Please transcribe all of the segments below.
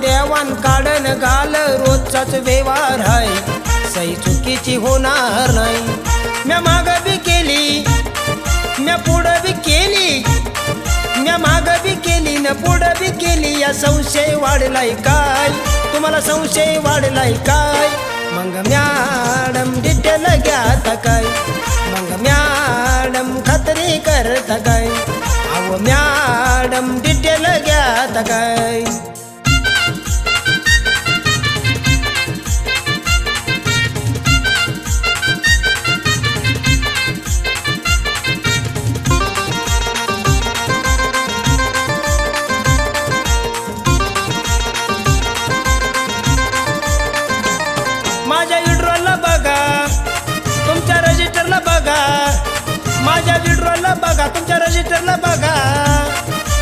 देवान काढणं घाल रोजचाच व्यवहार आहे सही चुकीची होणार नाही. म्या माग बी केली म्या पुढं बी केली. म्या माग बी केली न पुढं बी केली. या संशय वाढलाय काय? तुम्हाला संशय वाढलाय काय? मग मॅडम डिटेल घ्यात काय? मग मॅडम खात्री करत काय? अहो मॅडम डिटेल घ्यात काय? माझ्या विड्रॉलला बघा तुमच्या रजिस्टरला बघा.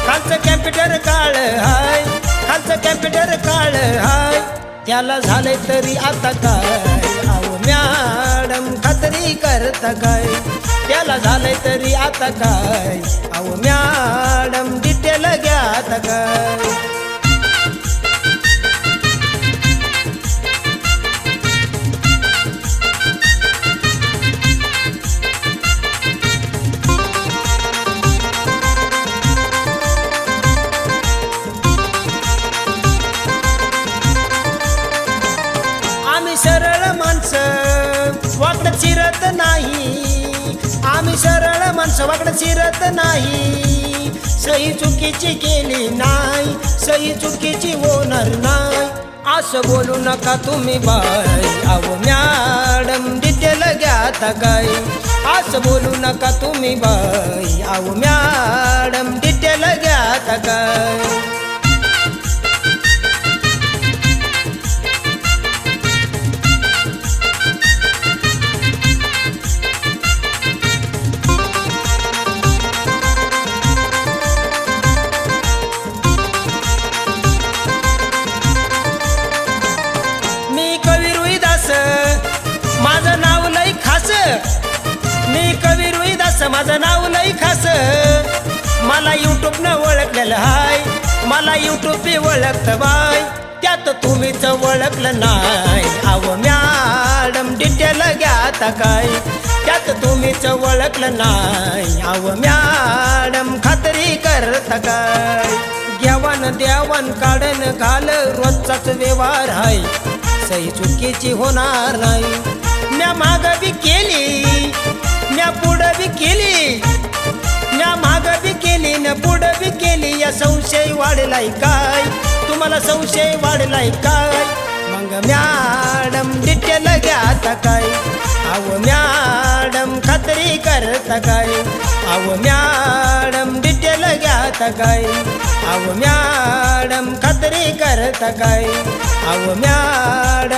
खालचं कॅम्प्युटर काळ हाय खालचं कॅम्प्युटर काळ हाय. त्याला झाले तरी आता काय? अहो मॅडम खात्री करता काय? त्याला झाले तरी आता काय? अहो मॅडम डिटेल घ्या आता काय? आम्ही सरळ माणसं वाकड चिरत नाही. आम्ही सरळ माणसं वाकड चिरत नाही. सही चुकीची केली नाही सही चुकीची होणार नाही. असं बोलू नका तुम्ही बाय अहो मॅडम डिटेल घ्या काय? असं बोलू नका तुम्ही बाय अहो मॅडम डिटेल घ्या काय? मला युट्यूब बी बाय त्यात तुम्हीच ओळखलं नाही. आव मॅडम डिटेल घ्या आता काय. त्यात तुम्हीच ओळखलं नाही. आव मॅडम खात्री करत काय. घेवान देवान काढण घाल रोजचाच व्यवहार आहे सही चुकीची होणार नाही. म्या माग बी केली. म्या पुढं बी केली. संशय वाढलाय काय? तुम्हाला संशय वाढलाय काय? मग मॅडम डिटेल घ्या आता काय? अहो मॅडम खात्री करता काय? अहो मॅडम डिटेल घ्या आता काय? अहो मॅडम खात्री करता काय? अहो मॅडम